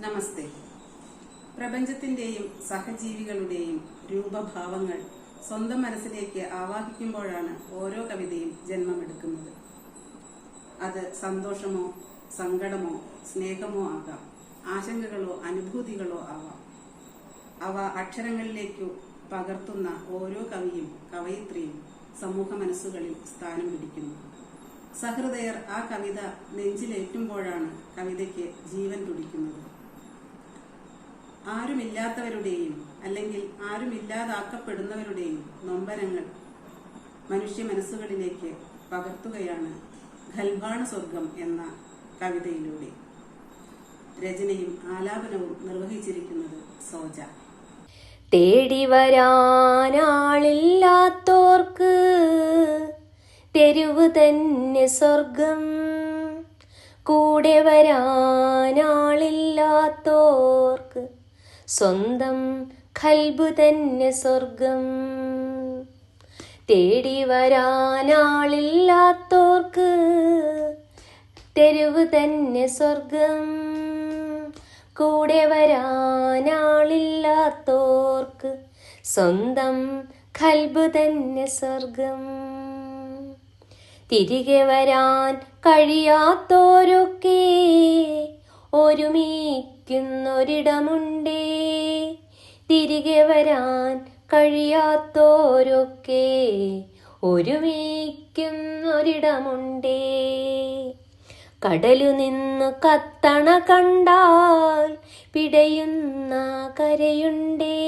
നമസ്തേ. പ്രപഞ്ചത്തിന്റെയും സഹജീവികളുടെയും രൂപഭാവങ്ങൾ സ്വന്തം മനസ്സിലേക്ക് ആവാഹിക്കുമ്പോഴാണ് ഓരോ കവിതയും ജന്മമെടുക്കുന്നത്. അത് സന്തോഷമോ സങ്കടമോ സ്നേഹമോ ആകാം. ആശങ്കകളോ അനുഭൂതികളോ ആവാം. അവ അക്ഷരങ്ങളിലേക്കു പകർത്തുന്ന ഓരോ കവിയും കവയിത്രിയും സമൂഹ മനസ്സുകളിൽ സ്ഥാനം പിടിക്കുന്നു. സഹൃദയർ ആ കവിത നെഞ്ചിലേറ്റുമ്പോഴാണ് കവിതയ്ക്ക് ജീവൻ തുടിക്കുന്നത്. ആരുമില്ലാത്തവരുടെയും അല്ലെങ്കിൽ ആരുമില്ലാതാക്കപ്പെടുന്നവരുടെയും നൊമ്പരങ്ങൾ മനുഷ്യ മനസ്സുകളിലേക്ക് പകർത്തുകയാണ് ഖൽബാണ സ്വർഗം എന്ന കവിതയിലൂടെ. രചനയും ആലാപനവും നിർവഹിച്ചിരിക്കുന്നത് സോജ. തേടി വരാനാളില്ലാത്തോർക്ക് തെരുവ് തന്നെ സ്വർഗം. കൂടെ വരാനാളില്ലാത്തോർക്ക് സ്വന്തം കൽബു തന്നെ സ്വർഗം. തേടി വരാനാളില്ലാത്തോർക്ക് തെരുവ് തന്നെ സ്വർഗം. കൂടെ വരാനാളില്ലാത്തോർക്ക് സ്വന്തം കൽബ് തന്നെ സ്വർഗം. തിരികെ വരാൻ കഴിയാത്തോരൊക്കെ ഒരുമിക്കുന്നൊരിടമുണ്ടേ. തിരികെ വരാൻ കഴിയാത്തോരൊക്കെ ഒരുമിക്കുന്നൊരിടമുണ്ടേ. കടലു നിന്ന് കത്തണ കണ്ടാൽ പിടയുന്ന കരയുണ്ടേ.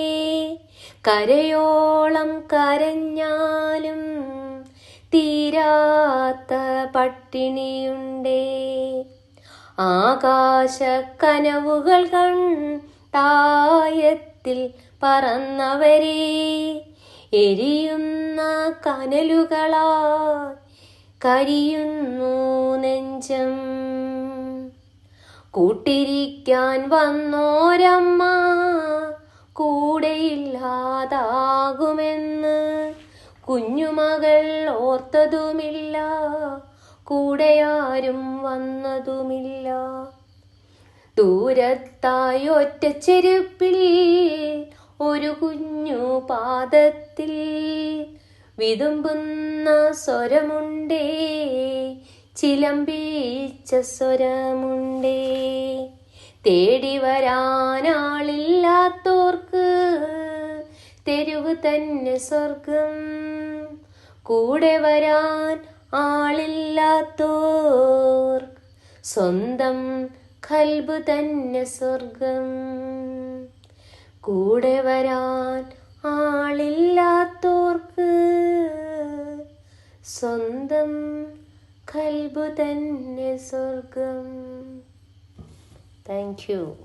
കരയോളം കരഞ്ഞാലും തീരാത്ത പട്ടിണിയുണ്ടേ. ആകാശ കനവുകൾ കണ്ടായത്തിൽ പറന്നവരെ എരിയുന്ന കനലുകളാ കരിയുന്നു നെഞ്ചം. കൂട്ടിരിക്കാൻ വന്നോരമ്മ കൂടെയില്ലാതാകുമെന്ന് കുഞ്ഞുമകൾ ഓർത്തതുമില്ല കൂടെയാരും വന്നതുമില്ല. ദൂരത്തായി ഒറ്റ ചെരുപ്പിൽ ഒരു കുഞ്ഞു പാദത്തിൽ വിതുമ്പുന്ന സ്വരമുണ്ടേ ചിലമ്പീച്ച സ്വരമുണ്ടേ. തേടി വരാനാളില്ലാത്തോർക്ക് തെരുവ് തന്നെ സ്വർഗം. കൂടെ വരാൻ ആളില്ലാത്തോർ സ്വന്തം കൽബ് തന്നെ സ്വർഗം. കൂടെ വരാൻ ആളില്ലാത്തോർക്ക് സ്വന്തം കൽബ് തന്നെ സ്വർഗം. Thank you